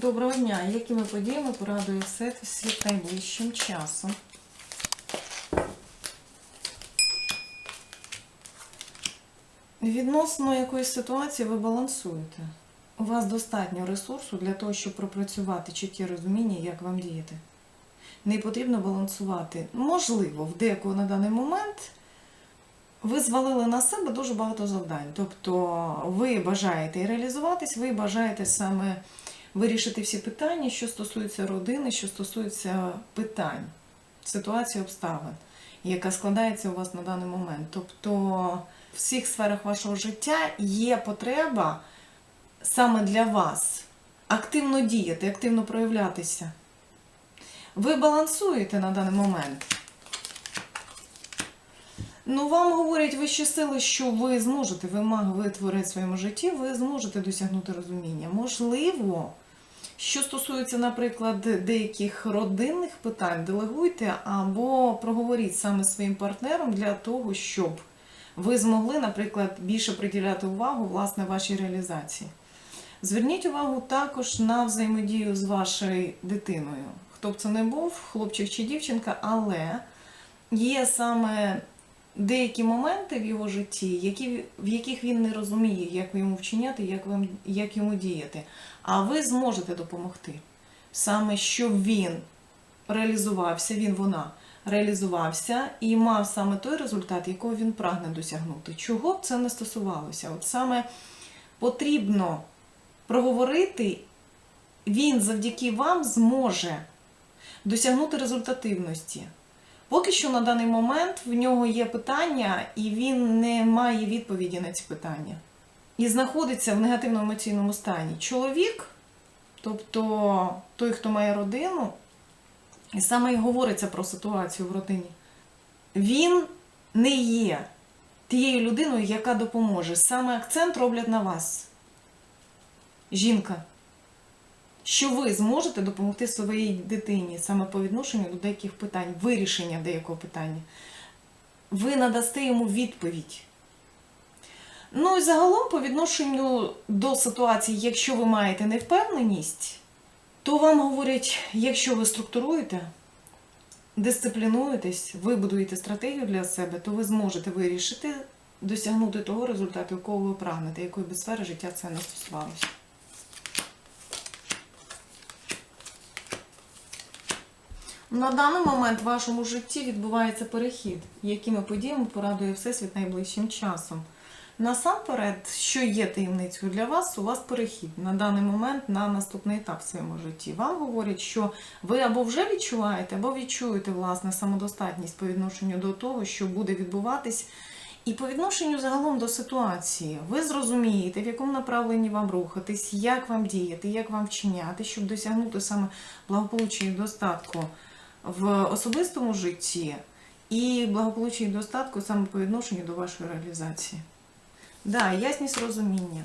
Доброго дня! Якими подіями порадує все світ найближчим часом? Відносно якоїсь ситуації ви балансуєте. У вас достатньо ресурсу для того, щоб пропрацювати чітке розуміння, як вам діяти. Не потрібно балансувати. Можливо, в деякого на даний момент ви звалили на себе дуже багато завдань. Тобто ви бажаєте реалізуватись, ви бажаєте саме вирішити всі питання, що стосуються родини, що стосуються питань, ситуації обставин, яка складається у вас на даний момент. Тобто в всіх сферах вашого життя є потреба саме для вас активно діяти, активно проявлятися. Ви балансуєте на даний момент. Ну, вам говорять вищі сили, що ви зможете, ви маг, ви творець в своєму житті, ви зможете досягнути розуміння. Можливо, що стосується, наприклад, деяких родинних питань, делегуйте або проговоріть саме своїм партнером для того, щоб ви змогли, наприклад, більше приділяти увагу власне вашій реалізації. Зверніть увагу також на взаємодію з вашою дитиною. Хто б це не був, хлопчик чи дівчинка, але є саме деякі моменти в його житті, які, в яких він не розуміє, як йому вчиняти, як, вам, як йому діяти. А ви зможете допомогти. Саме щоб він реалізувався, він, вона реалізувався і мав саме той результат, якого він прагне досягнути. Чого б це не стосувалося? От саме потрібно проговорити, він завдяки вам зможе досягнути результативності. Поки що на даний момент в нього є питання, і він не має відповіді на ці питання. І знаходиться в негативному емоційному стані. Чоловік, тобто той, хто має родину, і саме і говориться про ситуацію в родині, він не є тією людиною, яка допоможе. Саме акцент роблять на вас. Жінка що ви зможете допомогти своїй дитині саме по відношенню до деяких питань, вирішення деякого питання. Ви надасте йому відповідь. Ну і загалом, по відношенню до ситуації, якщо ви маєте невпевненість, то вам говорять, якщо ви структуруєте, дисциплінуєтесь, ви будуєте стратегію для себе, то ви зможете вирішити досягнути того результату, якого ви прагнете, якої би сфери життя це не стосувалося. На даний момент в вашому житті відбувається перехід, якими подіями порадує Всесвіт найближчим часом. Насамперед, що є таємницею для вас, у вас перехід на даний момент на наступний етап в своєму житті. Вам говорять, що ви або вже відчуваєте, або відчуєте власне самодостатність по відношенню до того, що буде відбуватись. І по відношенню загалом до ситуації, ви зрозумієте, в якому направленні вам рухатись, як вам діяти, як вам вчиняти, щоб досягнути саме благополуччя і достатку в особистому житті і благополуччя і достатку саме по відношенню до вашої реалізації. Да, ясність розуміння.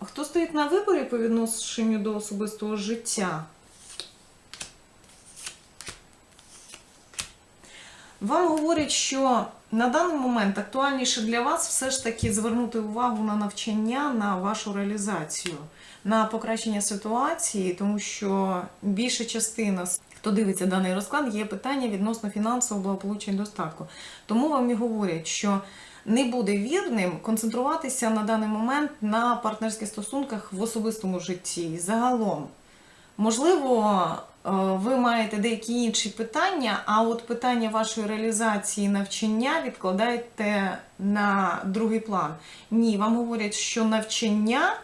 Хто стоїть на виборі по відношенню до особистого життя? Вам говорять, що на даний момент актуальніше для вас все ж таки звернути увагу на навчання, на вашу реалізацію, на покращення ситуації, тому що більша частина, хто дивиться даний розклад, є питання відносно фінансового благополуччя і достатку. Тому вам і говорять, що не буде вірним концентруватися на даний момент на партнерських стосунках в особистому житті загалом. Можливо, ви маєте деякі інші питання, а от питання вашої реалізації навчання відкладаєте на другий план. Ні, вам говорять, що навчання,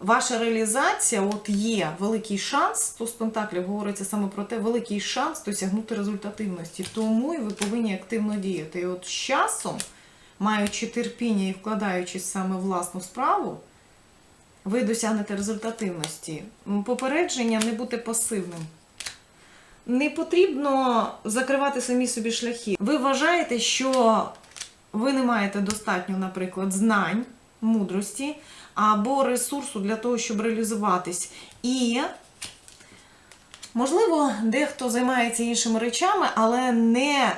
ваша реалізація, от є великий шанс, то з пентаклів говориться саме про те, великий шанс досягнути результативності. Тому і ви повинні активно діяти. І от з часом, маючи терпіння і вкладаючись саме в власну справу, ви досягнете результативності. Попередження не бути пасивним. Не потрібно закривати самі собі шляхи. Ви вважаєте, що ви не маєте достатньо, наприклад, знань, мудрості або ресурсу для того, щоб реалізуватись. І, можливо, дехто займається іншими речами, але не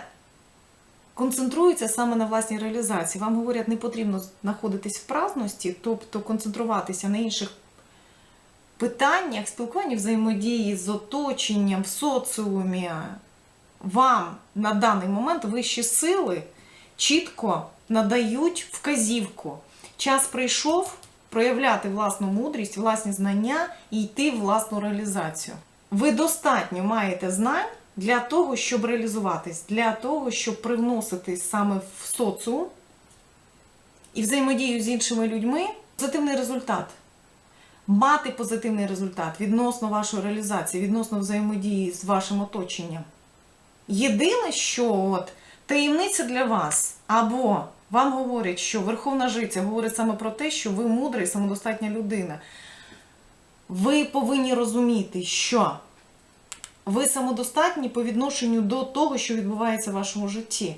концентруються саме на власній реалізації. Вам говорять, не потрібно знаходитись в праздності, тобто концентруватися на інших питаннях, спілкуванні, взаємодії з оточенням, в соціумі. Вам на даний момент вищі сили чітко надають вказівку. Час прийшов проявляти власну мудрість, власні знання і йти в власну реалізацію. Ви достатньо маєте знань для того, щоб реалізуватись, для того, щоб привноситись саме в соціум і взаємодію з іншими людьми. Позитивний результат. Мати позитивний результат відносно вашої реалізації, відносно взаємодії з вашим оточенням. Єдине, що от таємниця для вас, або вам говорять, що Верховна Жиця говорить саме про те, що ви мудра і самодостатня людина. Ви повинні розуміти, що ви самодостатні по відношенню до того, що відбувається в вашому житті.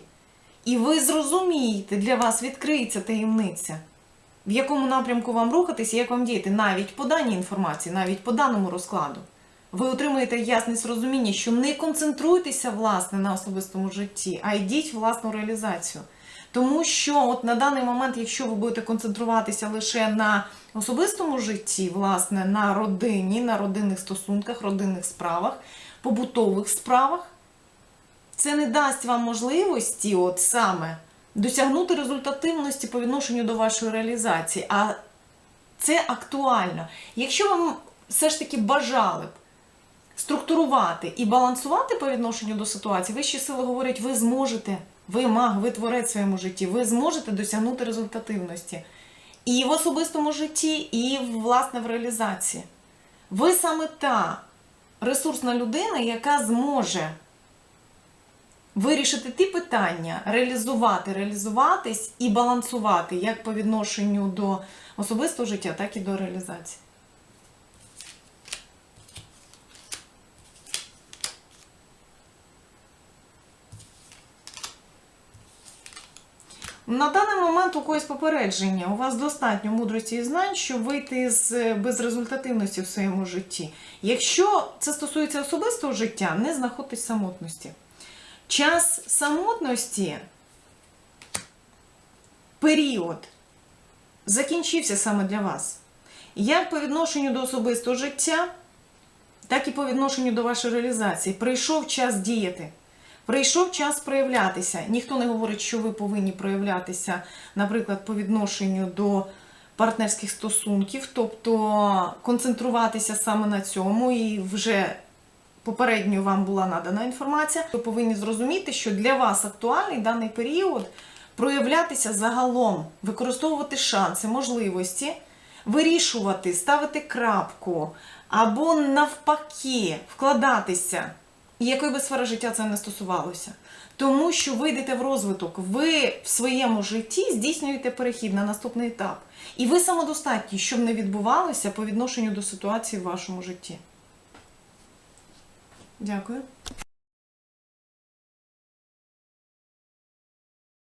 І ви зрозумієте, для вас відкриється таємниця, в якому напрямку вам рухатися, як вам діяти, навіть по даній інформації, навіть по даному розкладу. Ви отримуєте ясність розуміння, що не концентруйтеся власне на особистому житті, а йдіть власну реалізацію. Тому що от на даний момент, якщо ви будете концентруватися лише на особистому житті, власне, на родині, на родинних стосунках, родинних справах, побутових справах, це не дасть вам можливості, от саме, досягнути результативності по відношенню до вашої реалізації. А це актуально. Якщо вам все ж таки бажали б структурувати і балансувати по відношенню до ситуації, вищі сили говорять, ви зможете, ви маг, ви творець в своєму житті, ви зможете досягнути результативності. І в особистому житті, і власне в реалізації. Ви саме та ресурсна людина, яка зможе вирішити ті питання, реалізувати, реалізуватись і балансувати як по відношенню до особистого життя, так і до реалізації. На даний момент у когось попередження. У вас достатньо мудрості і знань, щоб вийти з безрезультативності в своєму житті. Якщо це стосується особистого життя, не знаходьтесь самотності. Час самотності, період, закінчився саме для вас. Як по відношенню до особистого життя, так і по відношенню до вашої реалізації. Прийшов час діяти. Прийшов час проявлятися. Ніхто не говорить, що ви повинні проявлятися, наприклад, по відношенню до партнерських стосунків, тобто концентруватися саме на цьому і вже попередньо вам була надана інформація. Ви повинні зрозуміти, що для вас актуальний даний період проявлятися загалом, використовувати шанси, можливості, вирішувати, ставити крапку або навпаки вкладатися. І якої би сфери життя це не стосувалося. Тому що ви йдете в розвиток, ви в своєму житті здійснюєте перехід на наступний етап. І ви самодостатні, щоб не відбувалося по відношенню до ситуації в вашому житті. Дякую.